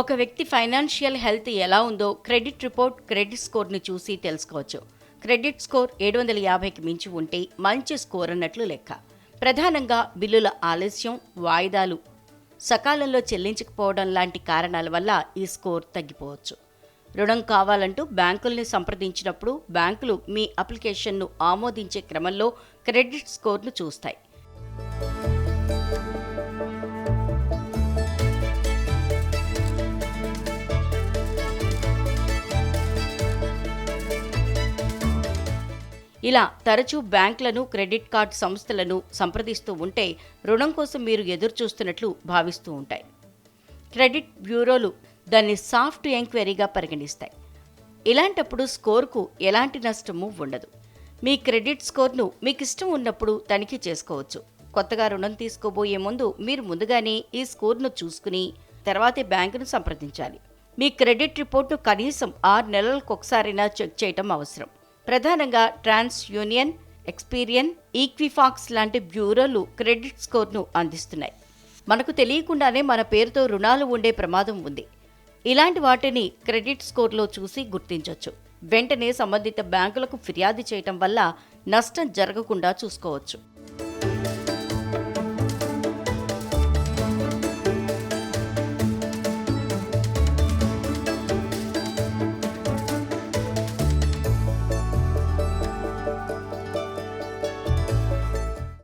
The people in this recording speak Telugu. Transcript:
ఒక వ్యక్తి ఫైనాన్షియల్ హెల్త్ ఎలా ఉందో క్రెడిట్ రిపోర్ట్ క్రెడిట్ స్కోర్ని చూసి తెలుసుకోవచ్చు. క్రెడిట్ స్కోర్ ఏడు వందల యాభైకి మించి ఉంటే మంచి స్కోర్ అన్నట్లు లెక్క. ప్రధానంగా బిల్లుల ఆలస్యం వాయిదాలు సకాలంలో చెల్లించకపోవడం లాంటి కారణాల వల్ల ఈ స్కోర్ తగ్గిపోవచ్చు. రుణం కావాలంటూ బ్యాంకుల్ని సంప్రదించినప్పుడు బ్యాంకులు మీ అప్లికేషన్ను ఆమోదించే క్రమంలో క్రెడిట్ స్కోర్ను చూస్తాయి. ఇలా తరచూ బ్యాంకులను క్రెడిట్ కార్డ్ సంస్థలను సంప్రదిస్తూ ఉంటే రుణం కోసం మీరు ఎదురుచూస్తున్నట్లు భావిస్తూ ఉంటాయి. క్రెడిట్ బ్యూరోలు దాన్ని సాఫ్ట్ ఎంక్వైరీగా పరిగణిస్తాయి. ఇలాంటప్పుడు స్కోర్కు ఎలాంటి నష్టము ఉండదు. మీ క్రెడిట్ స్కోర్ను మీకు ఇష్టం ఉన్నప్పుడు తనిఖీ చేసుకోవచ్చు. కొత్తగా రుణం తీసుకోబోయే ముందు మీరు ముందుగానే ఈ స్కోర్ను చూసుకుని తర్వాతే బ్యాంకును సంప్రదించాలి. మీ క్రెడిట్ రిపోర్టు కనీసం ఆరు నెలలకు ఒకసారైనా చెక్ చేయటం అవసరం. ప్రధానంగా ట్రాన్స్ యూనియన్ ఎక్స్పీరియన్ ఈక్విఫాక్స్ లాంటి బ్యూరోలు క్రెడిట్ స్కోర్ను అందిస్తున్నాయి. మనకు తెలియకుండానే మన పేరుతో రుణాలు ఉండే ప్రమాదం ఉంది. ఇలాంటి వాటిని క్రెడిట్ స్కోర్లో చూసి గుర్తించవచ్చు వెంటనే సంబంధిత బ్యాంకులకు ఫిర్యాదు చేయటం వల్ల నష్టం జరగకుండా చూసుకోవచ్చు.